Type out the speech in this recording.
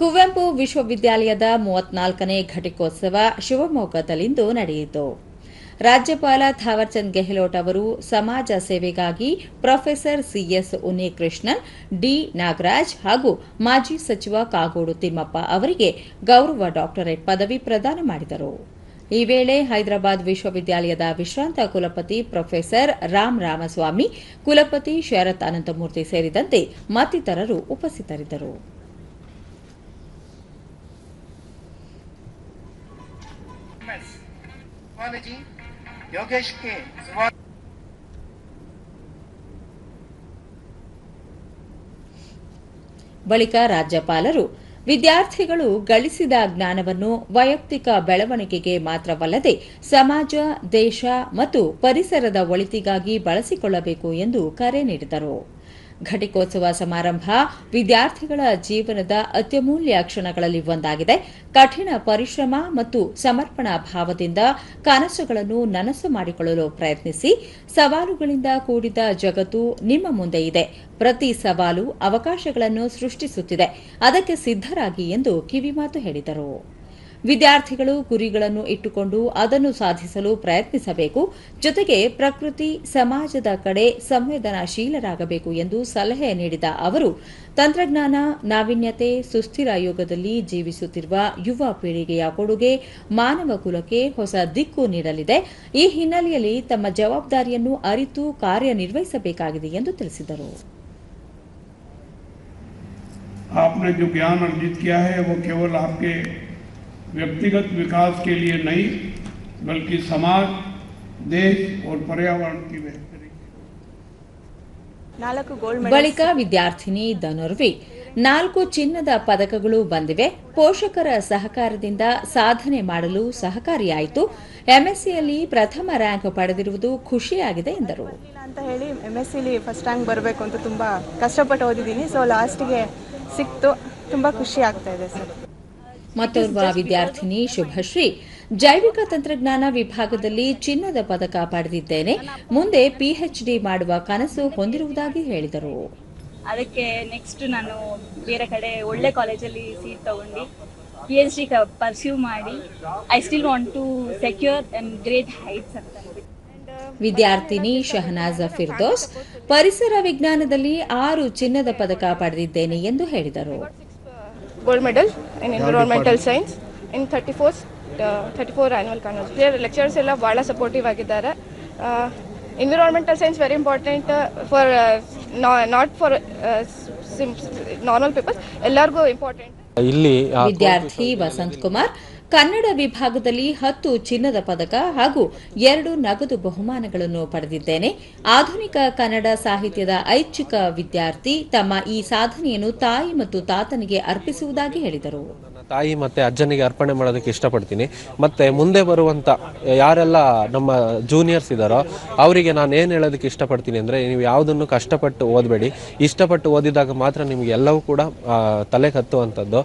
ಕುವೆಂಪು ವಿಶ್ವವಿದ್ಯಾಲಯದ ಮೂವತ್ನಾಲ್ಕನೇ ಘಟಿಕೋತ್ಸವ ಶಿವಮೊಗ್ಗದಲ್ಲಿಂದು ನಡೆಯಿತು. ರಾಜ್ಯಪಾಲ ಥಾವರ್ಚಂದ್ ಗೆಹ್ಲೋಟ್ ಅವರು ಸಮಾಜ ಸೇವೆಗಾಗಿ professor CS Unnikrishnan, D Nagaraj ಹಾಗೂ ಮಾಜಿ ಸಚಿವ ಕಾಗೋಡು ತಿಮ್ಮಪ್ಪ ಅವರಿಗೆ ಗೌರವ ಡಾಕ್ಟರೇಟ್ ಪದವಿ ಪ್ರದಾನ ಮಾಡಿದರು. ಈ ವೇಳೆ ಹೈದರಾಬಾದ್ ವಿಶ್ವವಿದ್ಯಾಲಯದ ವಿಶ್ರಾಂತ ಕುಲಪತಿ ಪ್ರೊಫೆಸರ್ ರಾಮ್ ರಾಮಸ್ವಾಮಿ, ಕುಲಪತಿ ಶರತ್ ಅನಂತಮೂರ್ತಿ ಸೇರಿದಂತೆ ಮತ್ತಿತರರು ಉಪಸ್ಥಿತರಿದ್ದರು. ಯೋಗೇಶ್ ಬಳಿಕ ರಾಜ್ಯಪಾಲರು ವಿದ್ಯಾರ್ಥಿಗಳು ಗಳಿಸಿದ ಜ್ಞಾನವನ್ನು ವೈಯಕ್ತಿಕ ಬೆಳವಣಿಗೆಗೆ ಮಾತ್ರವಲ್ಲದೆ ಸಮಾಜ, ದೇಶ ಮತ್ತು ಪರಿಸರದ ಒಳಿತಿಗಾಗಿ ಬಳಸಿಕೊಳ್ಳಬೇಕು ಎಂದು ಕರೆ ನೀಡಿದರು. ಘಟಿಕೋತ್ಸವ ಸಮಾರಂಭ ವಿದ್ಯಾರ್ಥಿಗಳ ಜೀವನದ ಅತ್ಯಮೂಲ್ಯ ಕ್ಷಣಗಳಲ್ಲಿ ಒಂದಾಗಿದೆ. ಕಠಿಣ ಪರಿಶ್ರಮ ಮತ್ತು ಸಮರ್ಪಣಾ ಭಾವದಿಂದ ಕನಸುಗಳನ್ನು ನನಸು ಮಾಡಿಕೊಳ್ಳಲು ಪ್ರಯತ್ನಿಸಿ. ಸವಾಲುಗಳಿಂದ ಕೂಡಿದ ಜಗತ್ತು ನಿಮ್ಮ ಮುಂದೆ ಇದೆ. ಪ್ರತಿ ಸವಾಲು ಅವಕಾಶಗಳನ್ನು ಸೃಷ್ಟಿಸುತ್ತಿದೆ. ಅದಕ್ಕೆ ಸಿದ್ದರಾಗಿ ಎಂದು ಕಿವಿಮಾತು ಹೇಳಿದರು. ವಿದ್ಯಾರ್ಥಿಗಳು ಗುರಿಗಳನ್ನು ಇಟ್ಟುಕೊಂಡು ಅದನ್ನು ಸಾಧಿಸಲು ಪ್ರಯತ್ನಿಸಬೇಕು ಜೊತೆಗೆ ಪ್ರಕೃತಿ ಸಮಾಜದ ಕಡೆ ಸಂವೇದನಾಶೀಲರಾಗಬೇಕು ಎಂದು ಸಲಹೆ ನೀಡಿದ ಅವರು ತಂತ್ರಜ್ಞಾನ ನಾವೀನ್ಯತೆ ಸುಸ್ಥಿರ ಯುಗದಲ್ಲಿ ಜೀವಿಸುತ್ತಿರುವ ಯುವ ಪೀಳಿಗೆಯ ಕೊಡುಗೆ ಮಾನವ ಕುಲಕ್ಕೆ ಹೊಸ ದಿಕ್ಕು ನೀಡಲಿದೆ ಈ ಹಿನ್ನೆಲೆಯಲ್ಲಿ ತಮ್ಮ ಜವಾಬ್ದಾರಿಯನ್ನು ಅರಿತು ಕಾರ್ಯನಿರ್ವಹಿಸಬೇಕಾಗಿದೆ ಎಂದು ತಿಳಿಸಿದರು आपने जो ज्ञान अर्जित किया है वो केवल आपके व्यक्तिगत विकास के लिए नहीं बल्कि समाज देश और पर्यावरण की बेहतरी ನಾಲ್ಕು ಗೋಲ್ಡ್ ಬಳಿಕ ವಿದ್ಯಾರ್ಥಿನಿ ಧನುರ್ವಿ ನಾಲ್ಕು ಚಿನ್ನದ ಪದಕಗಳು ಬಂದಿವೆ ಪೋಷಕರ ಸಹಕಾರದಿಂದ ಸಾಧನೆ ಮಾಡಲು ಸಹಕಾರಿಯಾಯಿತು ಎಂಎಸ್ಸಿಯಲ್ಲಿ ಪ್ರಥಮ ರ್ಯಾಂಕ್ ಪಡೆದಿರುವುದು ಖುಷಿಯಾಗಿದೆ ಎಂದರು ಮೆಡಲ್ ಅಂತ ಹೇಳಿ ಎಮ್ ಎಸ್ ಸಿಲಿ ಫಸ್ಟ್ ರ್ಯಾಂಕ್ ಬರಬೇಕು ಅಂತ ತುಂಬ ಕಷ್ಟಪಟ್ಟು ಓದಿದ್ದೀನಿ ಸೊ ಲಾಸ್ಟಿಗೆ ಸಿಕ್ತು ತುಂಬ ಖುಷಿ ಆಗ್ತಾ ಇದೆ ಸರ್ ಮತ್ತೋರ್ವ ವಿದ್ಯಾರ್ಥಿನಿ ಶುಭಶ್ರೀ. ಜೈವಿಕ ತಂತ್ರಜ್ಞಾನ ವಿಭಾಗದಲ್ಲಿ ಚಿನ್ನದ ಪದಕ ಪಡೆದಿದ್ದೇನೆ. ಮುಂದೆ ಪಿಎಚ್ಡಿ ಮಾಡುವ ಕನಸು ಹೊಂದಿರುವುದಾಗಿ ಹೇಳಿದರು. ಅದಕ್ಕೆ ನೆಕ್ಸ್ಟ್ ನಾನು ಬೇರೆ ಕಡೆ ಒಳ್ಳೆ ಕಾಲೇಜಲ್ಲಿ ಸೀಟ್ ತಗೊಂಡು ಪಿ ಎಚ್ ಡಿ ಪರ್ಸ್ಯೂ ಮಾಡಿ I still want to secure and great heights ಅಂತ ವಿದ್ಯಾರ್ಥಿನಿ ಶಹನಾಜ್ ಫಿರ್ದೋಸ್ ಪರಿಸರ ವಿಜ್ಞಾನದಲ್ಲಿ ಆರು ಚಿನ್ನದ ಪದಕ ಪಡೆದಿದ್ದೇನೆ ಎಂದು ಹೇಳಿದರು. Gold medal in environmental science in thirty four thirty four annual convocation lecturers ಎಲ್ಲ ಭಾಳ ಸಪೋರ್ಟಿವ್ ಆಗಿದ್ದಾರೆ. Environmental science very important for not for normal peoples ಎಲ್ಲರಿಗೂ ಇಂಪಾರ್ಟೆಂಟ್ ಇಲ್ಲಿ ವಿದ್ಯಾರ್ಥಿ ವಸಂತ್ ಕುಮಾರ್ ಕನ್ನಡ ವಿಭಾಗದಲ್ಲಿ ಹತ್ತು ಚಿನ್ನದ ಪದಕ ಹಾಗೂ ಎರಡು ನಗದು ಬಹುಮಾನಗಳನ್ನು ಪಡೆದಿದ್ದೇನೆ. ಆಧುನಿಕ ಕನ್ನಡ ಸಾಹಿತ್ಯದ ಐಚ್ಛಿಕ ವಿದ್ಯಾರ್ಥಿ ತಮ್ಮ ಈ ಸಾಧನೆಯನ್ನು ತಾಯಿ ಮತ್ತು ತಾತನಿಗೆ ಅರ್ಪಿಸುವುದಾಗಿ ಹೇಳಿದರು. ತಾಯಿ ಮತ್ತೆ ಅಜ್ಜನಿಗೆ ಅರ್ಪಣೆ ಮಾಡೋದಕ್ಕೆ ಇಷ್ಟಪಡ್ತೀನಿ. ಮತ್ತೆ ಮುಂದೆ ಬರುವಂತ ಯಾರೆಲ್ಲ ನಮ್ಮ ಜೂನಿಯರ್ಸ್ ಇದ್ದಾರೋ, ಅವರಿಗೆ ನಾನು ಏನು ಹೇಳೋದಕ್ಕೆ ಇಷ್ಟಪಡ್ತೀನಿ ಅಂದ್ರೆ, ನೀವು ಯಾವುದನ್ನು ಕಷ್ಟಪಟ್ಟು ಓದಬೇಡಿ. ಇಷ್ಟಪಟ್ಟು ಓದಿದಾಗ ಮಾತ್ರ ನಿಮಗೆ ಎಲ್ಲವೂ ಕೂಡ ತಲೆ ತಲೆಗೆ ಹತ್ತುವಂಥದ್ದು